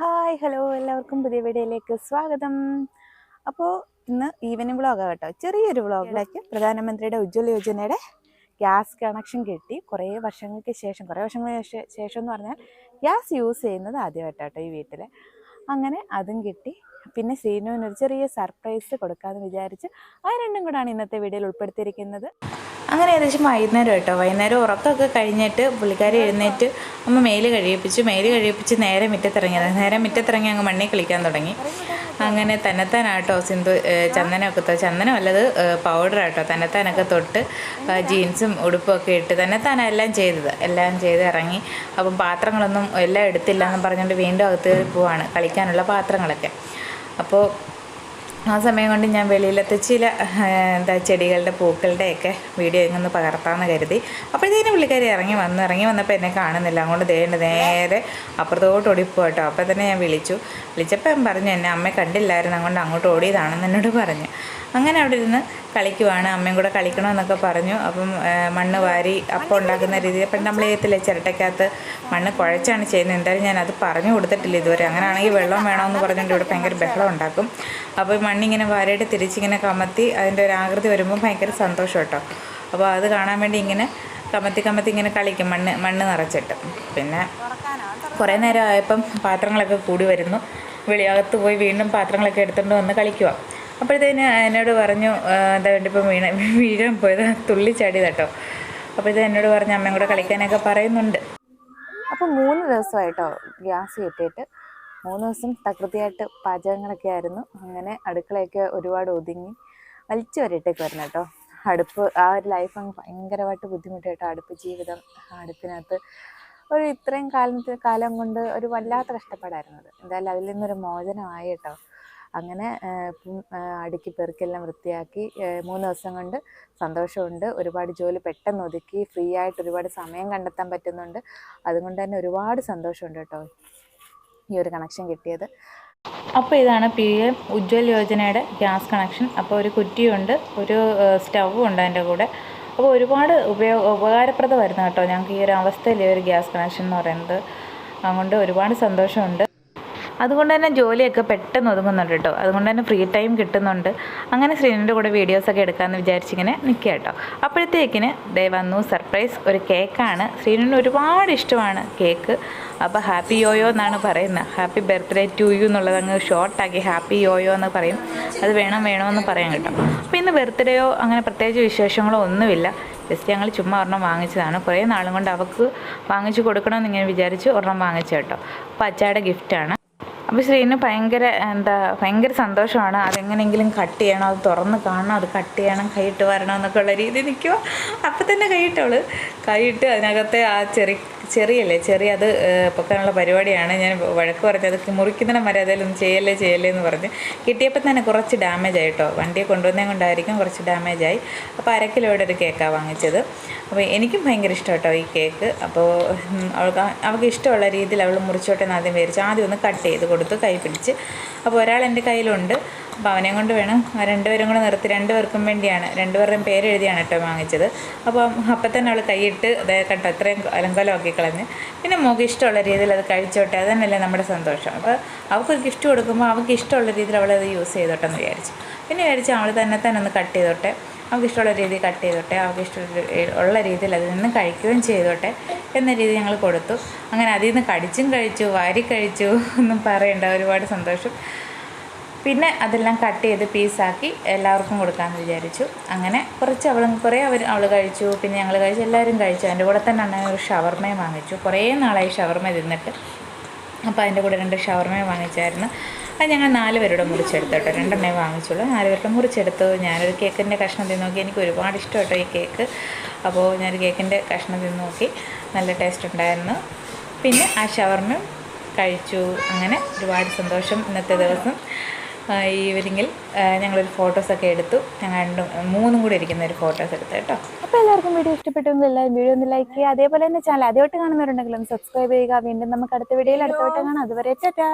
Hi hello എല്ലാവർക്കും പുതിയ വീഡിയോയിലേക്ക് സ്വാഗതം. അപ്പോൾ ഇന്ന് ഈവനിങ് വ്ളോഗാണ് കേട്ടോ. ചെറിയൊരു വ്ളോഗിലേക്ക് പ്രധാനമന്ത്രിയുടെ ഉജ്ജ്വല യോജനയുടെ ഗ്യാസ് കണക്ഷൻ കിട്ടി. കുറേ വർഷങ്ങൾക്ക് ശേഷം കുറേ വർഷങ്ങൾക്ക് ശേഷം എന്ന് പറഞ്ഞാൽ ഗ്യാസ് യൂസ് ചെയ്യുന്നത് ആദ്യമായിട്ടാട്ടോ ഈ വീട്ടിൽ അങ്ങനെ അതും കിട്ടി. പിന്നെ സീനുവിന് ഒരു ചെറിയ സർപ്രൈസ് കൊടുക്കാമെന്ന് വിചാരിച്ച് ആ രണ്ടും കൂടാണ് ഇന്നത്തെ വീഡിയോയിൽ ഉൾപ്പെടുത്തിയിരിക്കുന്നത്. അങ്ങനെ ഏകദേശം വൈകുന്നേരം കേട്ടോ. വൈകുന്നേരം ഉറക്കമൊക്കെ കഴിഞ്ഞിട്ട് പുള്ളിക്കാരി എഴുന്നേറ്റ് അമ്മ മേൽ കഴിയിപ്പിച്ചു. മേൽ കഴിയിപ്പിച്ച് നേരെ മുറ്റത്തിറങ്ങിയത്. നേരെ മുറ്റത്തിറങ്ങി അങ്ങ് മണ്ണിൽ കളിക്കാൻ തുടങ്ങി. അങ്ങനെ തന്നെത്താനാട്ടോ സിന്ധു ചന്ദനമൊക്കെ തൊട്ട് ചന്ദനം അല്ലത് പൗഡർ ആട്ടോ. തന്നെത്താനൊക്കെ തൊട്ട് ജീൻസും ഉടുപ്പൊക്കെ ഇട്ട് തന്നെത്താനാ എല്ലാം ചെയ്തത്. എല്ലാം ചെയ്ത് ഇറങ്ങി. അപ്പം പാത്രങ്ങളൊന്നും എല്ലാം എടുത്തില്ല എന്ന് പറഞ്ഞുകൊണ്ട് വീണ്ടും അകത്ത് പോവാണ്. കളിക്കാനുള്ള പാത്രങ്ങളൊക്കെ. അപ്പോൾ ആ സമയം കൊണ്ട് ഞാൻ വെളിയിലത്തെ ചില എന്താ ചെടികളുടെ പൂക്കളുടെയൊക്കെ വീഡിയോ ഇങ്ങനെ പകർത്താമെന്ന് കരുതി. അപ്പോഴത്തേനും പുള്ളിക്കാരി ഇറങ്ങി വന്നു. ഇറങ്ങി വന്നപ്പോൾ എന്നെ കാണുന്നില്ല. അങ്ങോട്ട് ദേണ്ട് നേരെ അപ്പുറത്തോട്ട് ഓടിപ്പോ കേട്ടോ അപ്പോൾ തന്നെ ഞാൻ വിളിച്ചു. വിളിച്ചപ്പോൾ ഞാൻ പറഞ്ഞു എന്നെ അമ്മ കണ്ടില്ലായിരുന്നു. അങ്ങോട്ട് അങ്ങോട്ട് ഓടിയതാണെന്ന് എന്നോട് പറഞ്ഞു. അങ്ങനെ അവിടെ ഇരുന്ന് കളിക്കുവാണ്. അമ്മയും കൂടെ കളിക്കണമെന്നൊക്കെ പറഞ്ഞു. അപ്പം മണ്ണ് വാരി അപ്പം ഉണ്ടാക്കുന്ന രീതിയിൽ അപ്പം നമ്മൾ ചെയ്യത്തില്ല ചിരട്ടയ്ക്കകത്ത് മണ്ണ് കുഴച്ചാണ് ചെയ്യുന്നത്. എന്തായാലും ഞാൻ അത് പറഞ്ഞു കൊടുത്തിട്ടില്ല ഇതുവരെ. അങ്ങനെയാണെങ്കിൽ വെള്ളം വേണമെന്ന് പറഞ്ഞുകൊണ്ട് ഇവിടെ ഭയങ്കര ബഹളം ഉണ്ടാക്കും. അപ്പോൾ മണ്ണിങ്ങനെ വാരിയിട്ട് തിരിച്ചിങ്ങനെ കമത്തി അതിന്റെ ഒരു ആകൃതി വരുമ്പോൾ ഭയങ്കര സന്തോഷം കേട്ടോ. അപ്പോൾ അത് കാണാൻ വേണ്ടി ഇങ്ങനെ കമത്തി കമത്തി ഇങ്ങനെ കളിക്കും മണ്ണ് മണ്ണ് നിറച്ചിട്ട്. പിന്നെ കുറേ നേരം ആയപ്പം പാത്രങ്ങളൊക്കെ കൂടി വരുന്നു. വെളിയകത്ത് പോയി വീണ്ടും പാത്രങ്ങളൊക്കെ എടുത്തുകൊണ്ട് വന്ന് കളിക്കുക അപ്പോഴത്തേന് എന്നോട് പറഞ്ഞു എന്താ വേണ്ടി ഇപ്പം വീണ വീഴാൻ പോയത്? തുള്ളി ചാടി കേട്ടോ അപ്പോഴത്തേന് എന്നോട് പറഞ്ഞു അമ്മയും കൂടെ കളിക്കാനൊക്കെ പറയുന്നുണ്ട്. അപ്പോൾ മൂന്ന് ദിവസമായിട്ടോ ഗ്യാസ് കിട്ടിയിട്ട്. മൂന്ന് ദിവസം തകൃതിയായിട്ട് പാചകങ്ങളൊക്കെ ആയിരുന്നു. അങ്ങനെ അടുക്കളയൊക്കെ ഒരുപാട് ഒതുങ്ങി. വലിച്ചു വരട്ടേക്ക് വരണം കേട്ടോ. അടുപ്പ് ആ ഒരു ലൈഫ് അങ്ങ് ഭയങ്കരമായിട്ട് ബുദ്ധിമുട്ടായിട്ടോ. അടുപ്പ് ജീവിതം അടുപ്പിനകത്ത് ഒരു ഇത്രയും കാലത്ത് കാലം കൊണ്ട് ഒരു വല്ലാത്ത കഷ്ടപ്പാടായിരുന്നു അത്. എന്തായാലും അതിൽ നിന്നൊരു മോചനമായി കേട്ടോ. അങ്ങനെ അടുക്കി പെറുക്കെല്ലാം വൃത്തിയാക്കി മൂന്ന് ദിവസം കൊണ്ട് സന്തോഷമുണ്ട്. ഒരുപാട് ജോലി പെട്ടെന്ന് ഒതുക്കി ഫ്രീ ആയിട്ട് ഒരുപാട് സമയം കണ്ടെത്താൻ പറ്റുന്നുണ്ട്. അതുകൊണ്ട് തന്നെ ഒരുപാട് സന്തോഷമുണ്ട് കേട്ടോ ഈ ഒരു കണക്ഷൻ കിട്ടിയത്. അപ്പോൾ ഇതാണ് പി എം ഉജ്ജ്വൽ യോജനയുടെ ഗ്യാസ് കണക്ഷൻ. അപ്പോൾ ഒരു കുറ്റിയുണ്ട് ഒരു സ്റ്റൗവും ഉണ്ട് അതിന്റെ കൂടെ. അപ്പോൾ ഒരുപാട് ഉപയോഗ ഉപകാരപ്രദമായിരുന്നു കേട്ടോ ഞങ്ങൾക്ക് ഈ ഒരു അവസ്ഥയിൽ ഒരു ഗ്യാസ് കണക്ഷൻ എന്ന് പറയുന്നത്. അതുകൊണ്ട് ഒരുപാട് സന്തോഷമുണ്ട്. അതുകൊണ്ട് തന്നെ ജോലിയൊക്കെ പെട്ടെന്ന് ഒതുങ്ങുന്നുണ്ട് കേട്ടോ. അതുകൊണ്ട് തന്നെ ഫ്രീ ടൈം കിട്ടുന്നുണ്ട്. അങ്ങനെ ശ്രീനിന്റെ കൂടെ വീഡിയോസൊക്കെ എടുക്കാമെന്ന് വിചാരിച്ചിങ്ങനെ നിൽക്കുക കേട്ടോ. അപ്പോഴത്തേക്കിന് ദേ വന്നു സർപ്രൈസ് ഒരു കേക്കാണ് ശ്രീനിന് ഒരുപാട് ഇഷ്ടമാണ് കേക്ക് അപ്പോൾ ഹാപ്പി യോയോ എന്നാണ് പറയുന്നത് ഹാപ്പി ബർത്ത്ഡേ ടു യു എന്നുള്ളത് അങ്ങ് ഷോർട്ടാക്കി ഹാപ്പി യോയോ എന്ന് പറയും. അത് വേണം വേണമെന്ന് പറയാൻ കേട്ടോ. അപ്പോൾ ഇന്ന് ബർത്ത്ഡേയോ അങ്ങനെ പ്രത്യേകിച്ച് വിശേഷങ്ങളോ ഒന്നുമില്ല. ജസ്റ്റ് ഞങ്ങൾ ചുമ്മാ ഒരെണ്ണം വാങ്ങിച്ചതാണ്. കുറേ നാളും കൊണ്ട് അവൾക്ക് വാങ്ങിച്ചു കൊടുക്കണമെന്ന് ഇങ്ങനെ വിചാരിച്ച് ഒരെണ്ണം വാങ്ങിച്ചു കേട്ടോ. അപ്പോൾ അച്ചായുടെ ഗിഫ്റ്റാണ് അപ്പോൾ ശ്രീന് ഭയങ്കര എന്താ ഭയങ്കര സന്തോഷമാണ്. അതെങ്ങനെയെങ്കിലും കട്ട് ചെയ്യണം? അത് തുറന്ന് കാണണം. അത് കട്ട് ചെയ്യണം. കൈയിട്ട് വരണം? എന്നൊക്കെ ഉള്ള രീതി നിൽക്കുക അപ്പം തന്നെ കൈയിട്ടവൾ കൈയിട്ട് അതിനകത്തെ ആ ചെറി ചെറിയല്ലേ ചെറിയ അത് പൊക്കാനുള്ള പരിപാടിയാണ്. ഞാൻ വഴക്ക് പറഞ്ഞത് അത് മുറിക്കുന്നതിനും വരെ അതിലൊന്നും ചെയ്യല്ലേ ചെയ്യല്ലേ എന്ന് പറഞ്ഞ് കിട്ടിയപ്പോൾ തന്നെ കുറച്ച് ഡാമേജ് ആയിട്ടോ വണ്ടിയെ കൊണ്ടുവന്നേ കൊണ്ടായിരിക്കും കുറച്ച് ഡാമേജ് ആയി. അപ്പോൾ അര കിലോയുടെ ഒരു കേക്കാണ് വാങ്ങിച്ചത്. അപ്പോൾ എനിക്കും ഭയങ്കര ഇഷ്ടം കേട്ടോ ഈ കേക്ക്. അപ്പോൾ അവൾക്ക് അവൾക്ക് ഇഷ്ടമുള്ള രീതിയിൽ അവൾ മുറിച്ചോട്ടെ എന്ന് ആദ്യം വിചാരിച്ചു. ആദ്യം ഒന്ന് കട്ട് ചെയ്ത് കൊടുത്ത് കൈ പിടിച്ച്. അപ്പോൾ ഒരാൾ എന്റെ കയ്യിലുണ്ട്. അവനെയും കൊണ്ട് വേണം ആ രണ്ടുപേരും കൂടെ നിർത്തി രണ്ടുപേർക്കും വേണ്ടിയാണ്. രണ്ടുപേരുടെയും പേരെഴുതിയാണ് കേട്ടോ വാങ്ങിച്ചത്. അപ്പോൾ അപ്പം തന്നെ അവൾ കൈയിട്ട് അതായത് കണ്ടോ അത്രയും അലങ്കോലമാക്കി കളഞ്ഞ്. പിന്നെ മോൾക്ക് ഇഷ്ടമുള്ള രീതിയിൽ അത് കഴിച്ചോട്ടെ അത് തന്നെയല്ലേ നമ്മുടെ സന്തോഷം. അപ്പോൾ അവൾക്കൊരു ഗിഫ്റ്റ് കൊടുക്കുമ്പോൾ അവൾക്ക് ഇഷ്ടമുള്ള രീതിയിൽ അവളത് യൂസ് ചെയ്തോട്ടെ എന്ന് വിചാരിച്ചു. പിന്നെ വിചാരിച്ചു അവൾ തന്നെ തന്നെ ഒന്ന് കട്ട് ചെയ്തോട്ടെ അവൾക്ക് ഇഷ്ടമുള്ള രീതിയിൽ കട്ട് ചെയ്തോട്ടെ അവൾക്ക് ഇഷ്ടമുള്ള ഉള്ള രീതിയിൽ അതിൽ നിന്ന് കഴിക്കുകയും ചെയ്തോട്ടെ എന്ന രീതി ഞങ്ങൾ കൊടുത്തു. അങ്ങനെ അതിൽ നിന്ന് കടിച്ചും കഴിച്ചു വാരി കഴിച്ചു ഒന്നും പറയണ്ട ഒരുപാട് സന്തോഷം. പിന്നെ അതെല്ലാം കട്ട് ചെയ്ത് പീസാക്കി എല്ലാവർക്കും കൊടുക്കാമെന്ന് വിചാരിച്ചു. അങ്ങനെ കുറച്ച് അവളും കുറേ അവർ അവൾ കഴിച്ചു. പിന്നെ ഞങ്ങൾ കഴിച്ചു എല്ലാവരും കഴിച്ചു. അതിന്റെ കൂടെ തന്നെ അണ്ണൻ ഒരു ഷവർമയും വാങ്ങിച്ചു. കുറേ നാളായി ഷവർമ തിന്നിട്ട്. അപ്പോൾ അതിന്റെ കൂടെ രണ്ട് ഷവർമയും വാങ്ങിച്ചായിരുന്നു. അത് ഞങ്ങൾ നാല് പേരുടെ മുറിച്ചെടുത്തു കേട്ടോ. രണ്ടെണ്ണേ വാങ്ങിച്ചുള്ളൂ. നാല് പേരുടെ മുറിച്ചെടുത്തു. ഞാനൊരു കേക്കിന്റെ കഷ്ണം തിന്ന് നോക്കി. എനിക്ക് ഒരുപാട് ഇഷ്ടം കേട്ടോ ഈ കേക്ക്. അപ്പോൾ ഞാനൊരു കേക്കിന്റെ കഷ്ണം തിന്ന് നോക്കി. നല്ല ടേസ്റ്റ് ഉണ്ടായിരുന്നു. പിന്നെ ആ ഷവർമയും കഴിച്ചു. അങ്ങനെ ഒരുപാട് സന്തോഷം ഇന്നത്തെ ദിവസം. ഈവനിങ്ങിൽ ഞങ്ങളൊരു ഫോട്ടോസൊക്കെ എടുത്തു. ഞങ്ങൾ രണ്ടും മൂന്നും കൂടി ഇരിക്കുന്ന ഒരു ഫോട്ടോസ് എടുത്തു കേട്ടോ. അപ്പോൾ എല്ലാവർക്കും വീഡിയോ എല്ലാവരും വീഡിയോ ഒന്ന് ലൈക്ക് ചെയ്യുക. അതേപോലെ തന്നെ ചാനൽ ആദ്യമായിട്ട് കാണുന്നവരുണ്ടെങ്കിലും സബ്സ്ക്രൈബ് ചെയ്യുക. വീണ്ടും നമുക്ക് അടുത്ത വീഡിയോയിൽ അടുത്ത വട്ടം കാണാം. അതുവരെ ടാറ്റാ.